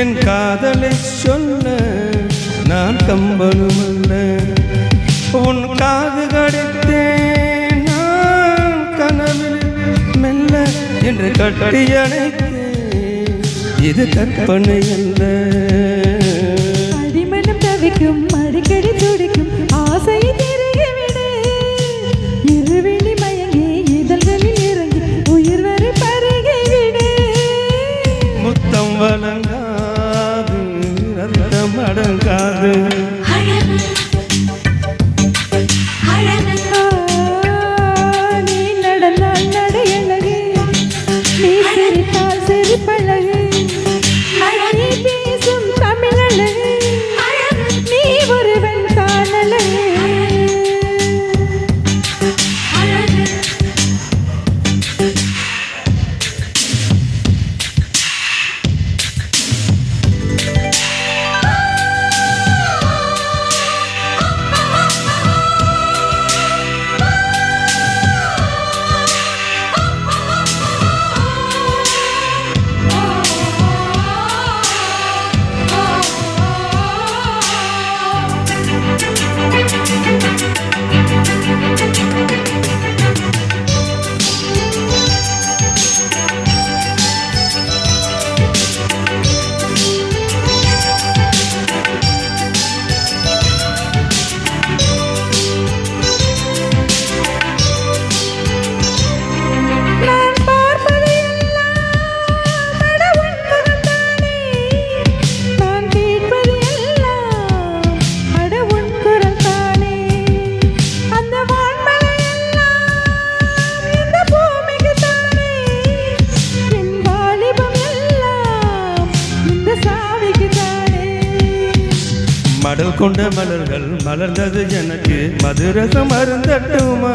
என் காதலை சொல்ல நான் கம்பனும் அல்ல. உன் காது கடித்தேன் நான் கனவில் மெல்ல என்று கட்டி அணைத்தேன். இது கற்பனை அல்ல. மடல் கொண்ட மலர்கள் மலர்ந்தது எனக்கு. மதுரசம் அருந்தட்டுமா?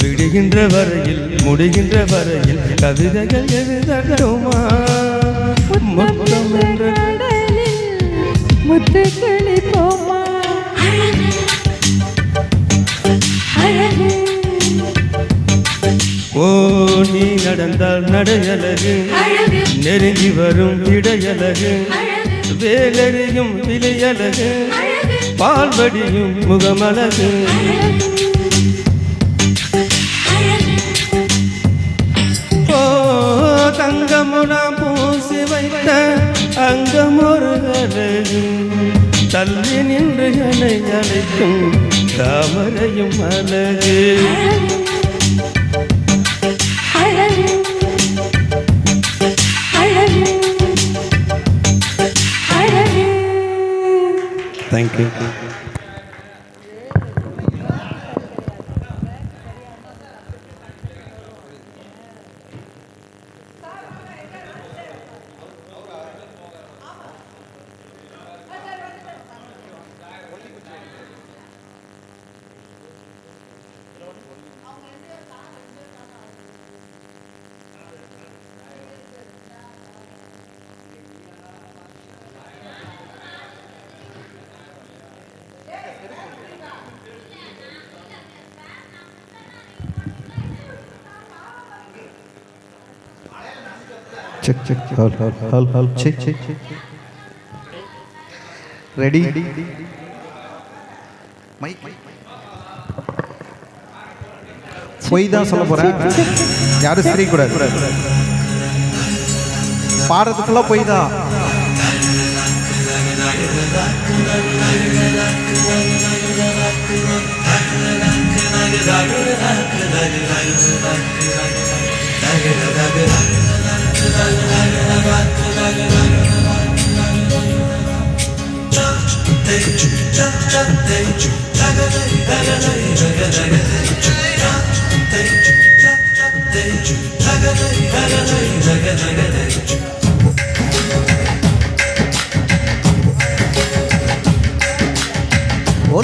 விடுகின்ற வரையில் முடிகின்ற வரையில் கவிதைகள் எழுதட்டுமா? முத்தம் என்ற முத்துக்களி போமா? ஓ நீ நடந்தால் நடையழகு. நெருங்கி வரும் இடையழகு வேலறியும் விலையழகு. பால்வடியும் முகமழகு. ஓ தங்கமுனா பூசி வைத்த அங்கம் அழகு தள்ளி நின்று என்னை அழைக்கும் தாமரையும் அழகு. Thank you. ரெடி மைக் பொய் தான் சொல்ல போறேன். யாரும் சிரிக்கூடாது பாடுறதுக்கெல்லாம் பொய் தான்.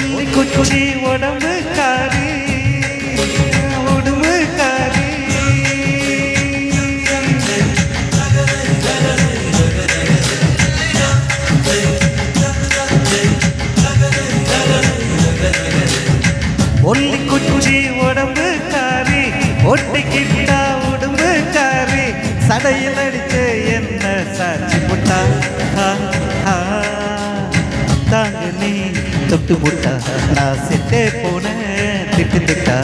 ஒல்லி குச்சி உடம்பு காரி உடம்பு காரி. ஒல்லி குச்சி உடம்பு காரி ஒட்டிக்கிட்டா உடம்பு காரி. சடையில் அடிச்சு என்ன சாட்சி புட்டா? தொட்டு புட்டா நான் செட்டே போனேன் திட்டு திட்டா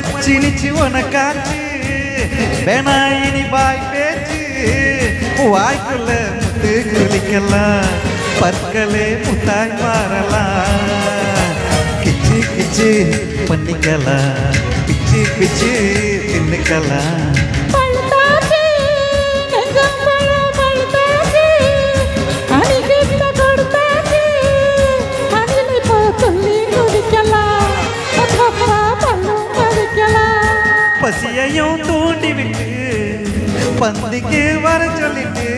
மச்சி நிச்சு உனக்காச்சு. வேணா இனி வாய் பேச்சு. வாய்க்குள்ள முத்து குளிக்கலாம். பற்களே முத்தாய் மாறலாம். கிச்சு கிச்சு பண்ணிக்கலாம். பிச்சு பிச்சு தின்னுக்கலாம். பந்திக்கு வர சொல்லிட்டு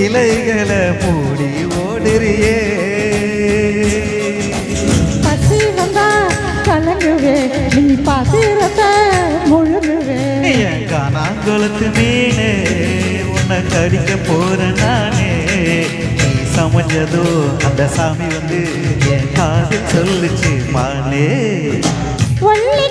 இலைகளை மூடி ஓடுறியே. பசி வந்தா கலங்குவே, நீ பாத்திரத்தை முழுங்குவே. என் காணாங்குளத்து மீனே உன்னை கடிக்க போற நானே. நீ சமைஞ்சதோ அந்த சாமி வந்து என் காதில் சொல்லுச்சு மானே வள்ளி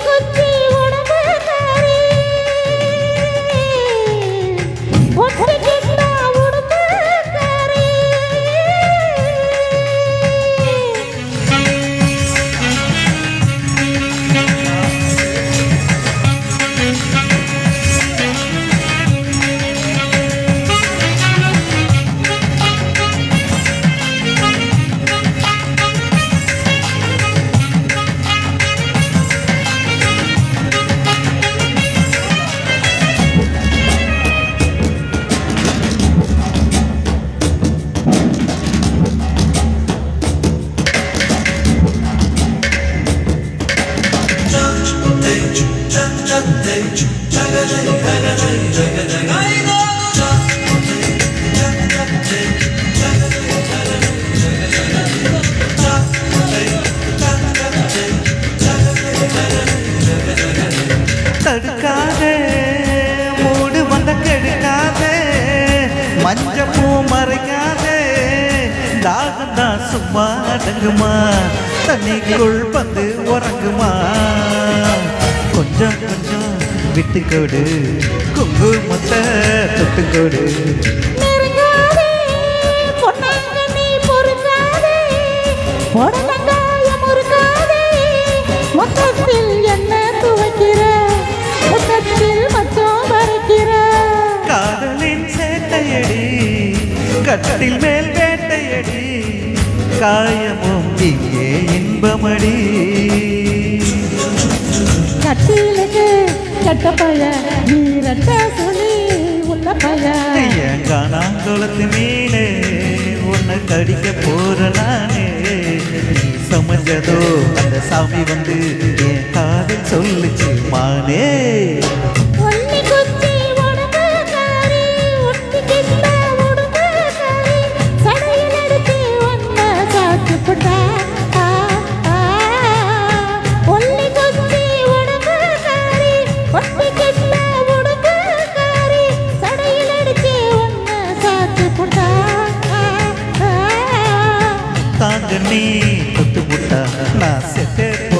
சும்மா அடங்குமா தண்ணிக்குள் வந்து உறங்குமா? கொஞ்சம் கொஞ்சம் விட்டுக்கோடு. குங்குமத்தை தொட்டுக்கோடு. மொத்தத்தில் என்ன துவைக்கிற? மொத்தத்தில் மச்சம் வரைக்கிற காதலின் சேட்டையடி கட்டில் மேல் காயமோ இங்கே இன்பமடி. கட்டிலுக்கு கட்ட பய நீரட்ட சொல்லி உள்ள பய என் காணாங்குளத்து மீனே உன்னை கடிக்க போற நானே. அந்த சாமி வந்து என் காதல் சொல்லுச்சு மானே. 話せて。る